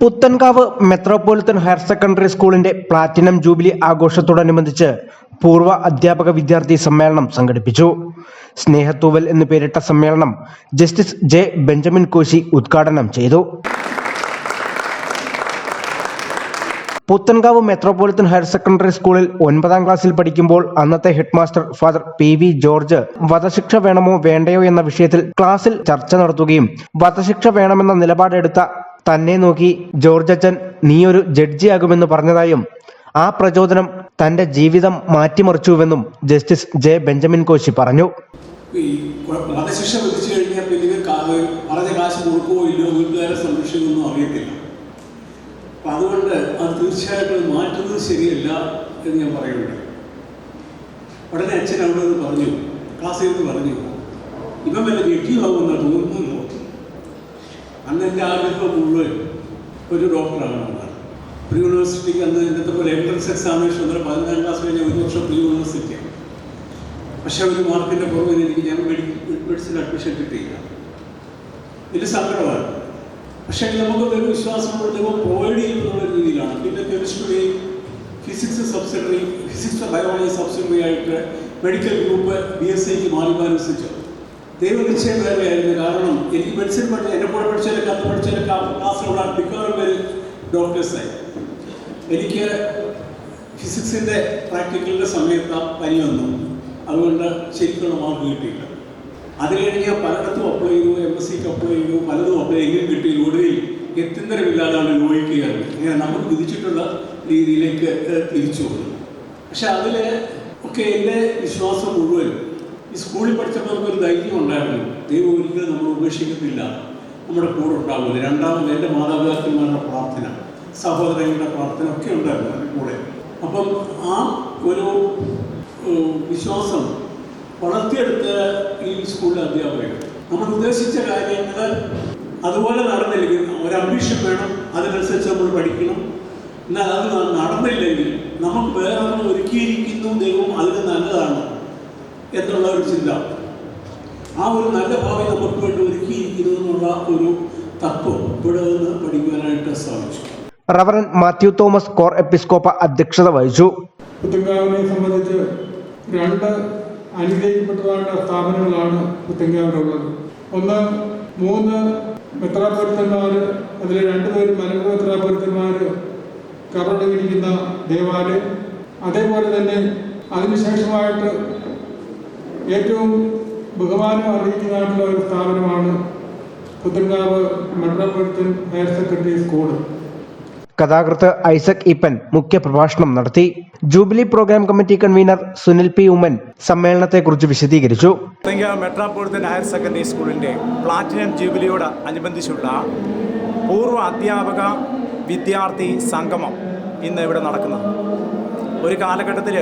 Puthenkavu metropolitan higher secondary സ്കൂളിന്റെ platinum jubilee ആഘോഷത്തോടനുബന്ധിച്ച് പൂർവ അധ്യാപക വിദ്യാർത്ഥി സമ്മേളനം സംഘടിപ്പിച്ചു. സ്നേഹത്തൂവൽ എന്ന് പേരിട്ട സമ്മേളനം ജസ്റ്റിസ് ജെ ബെഞ്ചമിൻ കോശി ഉദ്ഘാടനം ചെയ്തു. പുത്തൻകാവ് മെത്രോപൊളിറ്റൻ ഹയർ സെക്കൻഡറി സ്കൂളിൽ ഒൻപതാം ക്ലാസ്സിൽ പഠിക്കുമ്പോൾ അന്നത്തെ headmaster father P V George വധശിക്ഷ വേണമോ വേണ്ടയോ എന്ന വിഷയത്തിൽ ക്ലാസ്സിൽ ചർച്ച നടത്തുകയും വധശിക്ഷ വേണമെന്ന നിലപാടെടുത്ത തന്നെ നോക്കി ജോർജ് അച്ഛൻ നീയൊരു ജഡ്ജിയാകുമെന്ന് പറഞ്ഞതായും ആ പ്രചോദനം തന്റെ ജീവിതം മാറ്റിമറിച്ചുവെന്നും ജസ്റ്റിസ് ജെ. ബെഞ്ചമിൻ കോശി പറഞ്ഞു. ഈ വധശിക്ഷ വിധിച്ചു കഴിഞ്ഞാൽ പിന്നെ ഇവർ കാ- പറഞ്ഞ കാശ് കൊടുക്കുമോ ഇല്ലയോ വീട്ടുകാരെ സംരക്ഷിക്കുമെന്നോ അറിയത്തില്ല. അപ്പം അതുകൊണ്ട് അത് തീർച്ചയായിട്ടും മാറ്റുന്നത് ശരിയല്ല എന്ന് ഞാൻ പറയുന്നുണ്ട്. ഉടനെ അച്ഛൻ അവിടെ നിന്ന് പറഞ്ഞു ക്ലാസ്സിൽ നിന്ന് പറഞ്ഞു ഇവൻ വല്ല ജഡ്ജിയാകുമെന്നാ തോന്നുന്നു അന്ന് എന്റെ ആഗ്രഹം മുഴുവൻ ഒരു ഡോക്ടറാകണമെന്നാണ് പ്രീ യൂണിവേഴ്സിറ്റിക്ക് അന്ന് എന്റെ പോലെ എൻട്രൻസ് എക്സാമിനേഷൻ വന്നാൽ പതിനാലാം ക്ലാസ് കഴിഞ്ഞ ഒരു വർഷം പ്രീ യൂണിവേഴ്സിറ്റിയാണ് പക്ഷേ ഒരു മാർക്കിന്റെ പുറമെ എനിക്ക് ഞാൻ മെഡിസിൻ അഡ്മിഷൻ കിട്ടിയില്ല. ഇത് സങ്കടമാണ്. പക്ഷേ നമുക്ക് ഒരു വിശ്വാസം ദൈവം പ്രൊവൈഡ് ചെയ്യുന്നുള്ള രീതിയിലാണ്. പിന്നെ chemistry physics subsidiary physics biology subsidiary ആയിട്ട് മെഡിക്കൽ ഗ്രൂപ്പ് ബി എസ് സിക്ക് മാറി അനുസരിച്ചു. ദൈവനിശ്ചയം വേറെയായിരുന്നു കാരണം എനിക്ക് മെഡിസിൻ പഠിച്ച എന്നെ കൂടെ പഠിച്ചതിലൊക്കെ അന്ന് പഠിച്ചതിലൊക്കെ ക്ലാസ്സിലുള്ള മിക്കവാറും പേര് ഡോക്ടേഴ്സായി എനിക്ക് ഫിസിക്സിന്റെ പ്രാക്ടിക്കലിന്റെ സമയത്ത് പനി വന്നു. അതുകൊണ്ട് ശരിക്കുള്ള മാർക്ക് കിട്ടിയില്ല. അത് കഴിഞ്ഞ് ഞാൻ പലയിടത്തും അപ്ലൈ ചെയ്തു എം എസ് സിക്ക് അപ്ലൈ ചെയ്തു പലതും അപ്ലൈ എങ്കിലും കിട്ടി ഒടുവിൽ എത്തിന്തരമില്ലാതാണ് നോയിക്കുകയാണ് ഇങ്ങനെ നമുക്ക് വിധിച്ചിട്ടുള്ള രീതിയിലേക്ക് തിരിച്ചു വന്നു. പക്ഷെ അതിൽ ഒക്കെ എന്റെ വിശ്വാസം മുഴുവൻ ഈ സ്കൂളിൽ പഠിച്ചപ്പോൾ നമുക്കൊരു ധൈര്യം ഉണ്ടായിരുന്നു. ദൈവം ഒരിക്കലും നമ്മൾ ഉപേക്ഷിക്കുന്നില്ല നമ്മുടെ കൂടെ ഉണ്ടാവില്ല രണ്ടാമത് എന്റെ മാതാപിതാക്കന്മാരുടെ പ്രാർത്ഥന സഹോദരങ്ങളുടെ പ്രാർത്ഥന ഒക്കെ ഉണ്ടായിരുന്നു എന്റെ കൂടെ. അപ്പം ആ ഒരു വിശ്വാസം വളർത്തിയെടുത്ത ഈ സ്കൂളിലെ അധ്യാപകർ നമ്മൾ ഉദ്ദേശിച്ച കാര്യങ്ങൾ അതുപോലെ നടന്നില്ലെങ്കിൽ ഒരു വേണം അതിനനുസരിച്ച് നമ്മൾ പഠിക്കണം. എന്നാൽ അത് നടന്നില്ലെങ്കിൽ നമുക്ക് വേറെ ഒരുക്കിയിരിക്കുന്നു ദൈവം അതിന് നല്ലതാണ്. എന്നുള്ള ഒരു ചിന്ത. ആ ഒരു നല്ല ഭാവി നമുക്ക് വേണ്ടി ഒരുക്കിയിരിക്കുന്നു എന്നുള്ള ഒരു തത്വം ഇവിടെ നിന്ന് പഠിക്കുവാനായിട്ട് സാധിച്ചു. Reverend Mathew Thomas Cor Episcopa അധ്യക്ഷത വഹിച്ചു. പുത്തങ്കാവിനെ സംബന്ധിച്ച് രണ്ട് അനുഗ്രഹിക്കപ്പെട്ടതായ സ്ഥാപനങ്ങളാണ് പുത്തങ്കാവിലുള്ളത് ഒന്ന് മൂന്ന് മെത്രാപൊലിത്തന്മാർ അതിൽ രണ്ടുപേരും മലങ്കര മെത്രാപൊലിത്തന്മാർ കബറടങ്ങിയിരിക്കുന്ന ദേവാലയം. അതേപോലെ തന്നെ അതിനുശേഷമായിട്ട് ഏറ്റവും ബഹുമാനം അറിയിക്കുന്നതായിട്ടുള്ള ഒരു സ്ഥാപനമാണ് Puthenkavu metropolitan higher secondary school. കഥാകൃത്ത് ഐസക് ഇപ്പൻ മുഖ്യപ്രഭാഷണം നടത്തി. Jubilee programme committee convener Sunil P Oommen സമ്മേളനത്തെക്കുറിച്ച് വിശദീകരിച്ചു. മെട്രോപൊളിറ്റൻ ഹയർ സെക്കൻഡറി സ്കൂളിന്റെ പ്ലാറ്റിനം ജൂബിലിയോട് അനുബന്ധിച്ചുള്ള പൂർവ അധ്യാപക വിദ്യാർത്ഥി സംഗമം ഇന്ന് ഇവിടെ നടക്കുന്നത്. ഒരു കാലഘട്ടത്തിൽ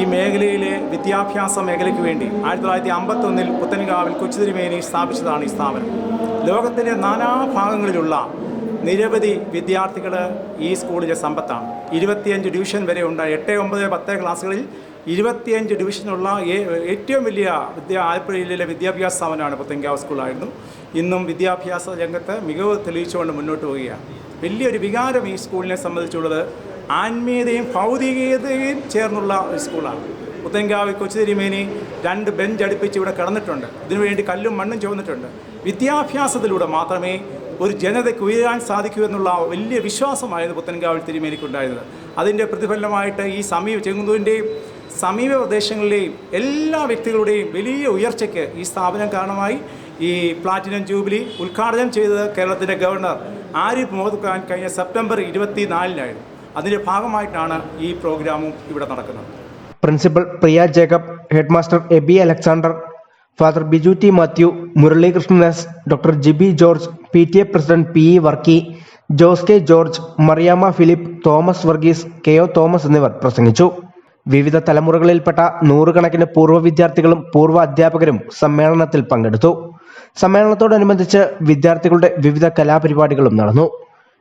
ഈ മേഖലയിലെ വിദ്യാഭ്യാസ മേഖലയ്ക്ക് വേണ്ടി ആയിരത്തി തൊള്ളായിരത്തി അമ്പത്തൊന്നിൽ പുത്തൻകാവിൽ കൊച്ചുതിരുമേനി സ്ഥാപിച്ചതാണ് ഈ സ്ഥാപനം. ലോകത്തിന്റെ നാനാഭാഗങ്ങളിലുള്ള നിരവധി വിദ്യാർത്ഥികൾ ഈ സ്കൂളിലെ സമ്പത്താണ്. ഇരുപത്തിയഞ്ച് ഡിവിഷൻ വരെ ഉണ്ട് എട്ട് ഒമ്പത് പത്ത് ക്ലാസ്സുകളിൽ ഇരുപത്തിയഞ്ച് ഡിവിഷനുള്ള ഏറ്റവും വലിയ വിദ്യാ ആലപ്പുഴ ജില്ലയിലെ വിദ്യാഭ്യാസ സ്ഥാപനമാണ് പുത്തൻകാവ് സ്കൂളായിരുന്നു. ഇന്നും വിദ്യാഭ്യാസ രംഗത്ത് മികവ് തെളിയിച്ചുകൊണ്ട് മുന്നോട്ട് പോവുകയാണ്. വലിയൊരു വികാരം ഈ സ്കൂളിനെ സംബന്ധിച്ചുള്ളത് ആത്മീയതയും ഭൗതികതയും ചേർന്നുള്ള ഒരു സ്കൂളാണ്. പുത്തൻകാവ് കൊച്ചുതിരിമേനി രണ്ട് ബെഞ്ച് അടുപ്പിച്ച് ഇവിടെ കിടന്നിട്ടുണ്ട്. ഇതിനുവേണ്ടി കല്ലും മണ്ണും ചുവന്നിട്ടുണ്ട്. വിദ്യാഭ്യാസത്തിലൂടെ മാത്രമേ ഒരു ജനതയ്ക്ക് ഉയരാൻ സാധിക്കൂ എന്നുള്ള വലിയ വിശ്വാസമായിരുന്നു പുത്തൻകാവിൽ തിരുമേനിക്കുണ്ടായിരുന്നത്. അതിന്റെ പ്രതിഫലനമായിട്ട് ഈ സമീപ ചെങ്ങുന്നൂരിന്റെയും സമീപ പ്രദേശങ്ങളിലെയും എല്ലാ വ്യക്തികളുടെയും വലിയ ഉയർച്ചയ്ക്ക് ഈ സ്ഥാപനം കാരണമായി ഈ പ്ലാറ്റിനം ജൂബിലി ഉദ്ഘാടനം ചെയ്തത് കേരളത്തിന്റെ ഗവർണർ ആരിഫ് മുഹമ്മദ് ഖാൻ കഴിഞ്ഞ സെപ്റ്റംബർ ഇരുപത്തി നാലിനായിരുന്നു അതിന്റെ ഭാഗമായിട്ടാണ് ഈ പ്രോഗ്രാമും ഇവിടെ നടക്കുന്നത്. Principal Priya Jacob headmaster Aby Alexander father Biju T Mathew Muraleekrishnan S doctor Jiby George P T A president P E Varkey Jose K George Mariyama Philip Thomas Varghese K O Thomas എന്നിവർ പ്രസംഗിച്ചു. വിവിധ തലമുറകളിൽപ്പെട്ട നൂറുകണക്കിന് പൂർവ വിദ്യാർത്ഥികളും പൂർവ അധ്യാപകരും സമ്മേളനത്തിൽ പങ്കെടുത്തു. സമ്മേളനത്തോടനുബന്ധിച്ച് വിദ്യാർത്ഥികളുടെ വിവിധ കലാപരിപാടികളും നടന്നു.